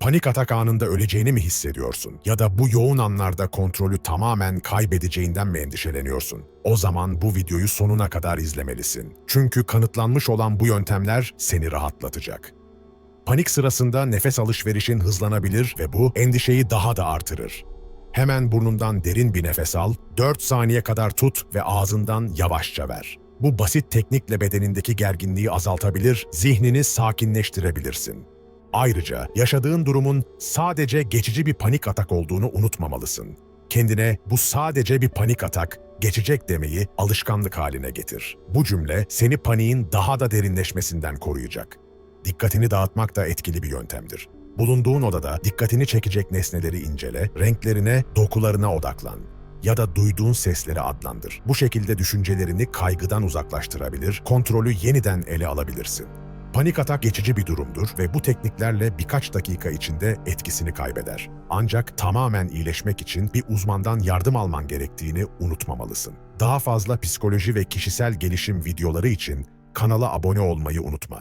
Panik atak anında öleceğini mi hissediyorsun? Ya da bu yoğun anlarda kontrolü tamamen kaybedeceğinden mi endişeleniyorsun? O zaman bu videoyu sonuna kadar izlemelisin. Çünkü kanıtlanmış olan bu yöntemler seni rahatlatacak. Panik sırasında nefes alışverişin hızlanabilir ve bu endişeyi daha da artırır. Hemen burnundan derin bir nefes al, 4 saniye kadar tut ve ağzından yavaşça ver. Bu basit teknikle bedenindeki gerginliği azaltabilir, zihnini sakinleştirebilirsin. Ayrıca yaşadığın durumun sadece geçici bir panik atak olduğunu unutmamalısın. Kendine bu sadece bir panik atak, geçecek demeyi alışkanlık haline getir. Bu cümle seni paniğin daha da derinleşmesinden koruyacak. Dikkatini dağıtmak da etkili bir yöntemdir. Bulunduğun odada dikkatini çekecek nesneleri incele, renklerine, dokularına odaklan ya da duyduğun sesleri adlandır. Bu şekilde düşüncelerini kaygıdan uzaklaştırabilir, kontrolü yeniden ele alabilirsin. Panik atak geçici bir durumdur ve bu tekniklerle birkaç dakika içinde etkisini kaybeder. Ancak tamamen iyileşmek için bir uzmandan yardım alman gerektiğini unutmamalısın. Daha fazla psikoloji ve kişisel gelişim videoları için kanala abone olmayı unutma.